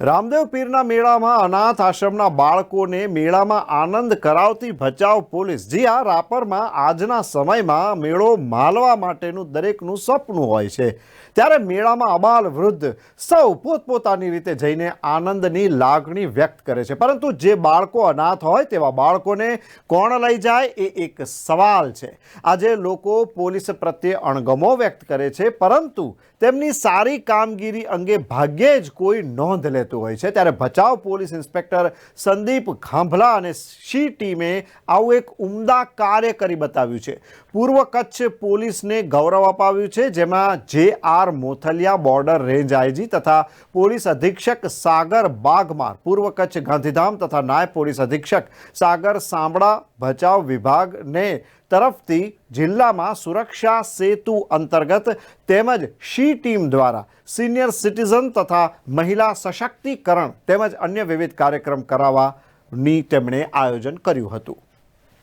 રામદેવ પીરના મેળામાં અનાથ આશ્રમના બાળકોને મેળામાં આનંદ કરાવતી ભચાઉ પોલીસ. જી આ રાપરમાં આજના સમયમાં મેળો માલવા માટેનું દરેકનું સપનું હોય છે. ત્યારે મેળામાં અબાલ વૃદ્ધ સૌ પોતપોતાની રીતે જઈને આનંદની લાગણી વ્યક્ત કરે છે. પરંતુ જે બાળકો અનાથ હોય તેવા બાળકોને કોણ લઈ જાય એ એક સવાલ છે. આજે લોકો પોલીસ પ્રત્યે અણગમો વ્યક્ત કરે છે, પરંતુ તેમની સારી કામગીરી અંગે ભાગ્યે જ કોઈ નોંધ લેતું હોય છે. ત્યારે ભચાઉ પોલીસ ઇન્સ્પેક્ટર સંદીપ ખાંભલા અને સી ટીમે આવું એક ઉમદા કાર્ય કરી બતાવ્યું છે. પૂર્વ કચ્છ પોલીસને ગૌરવ અપાવ્યું છે, જેમાં J R Mothaliya border range IG તથા પોલીસ અધિક્ષક સાગર બાગમાર, પૂર્વ કચ્છ ગાંધીધામ તથા નાયબ પોલીસ અધિક્ષક સાગર સાંભળા, ભચાઉ વિભાગને તરફથી જિલ્લામાં સુરક્ષા સેતુ અંતર્ગત તેમજ શી ટીમ દ્વારા સિનિયર સિટીઝન તથા મહિલા સશક્તિકરણ તેમજ અન્ય વિવિધ કાર્યક્રમ કરાવવાની તેમણે આયોજન કર્યું હતું.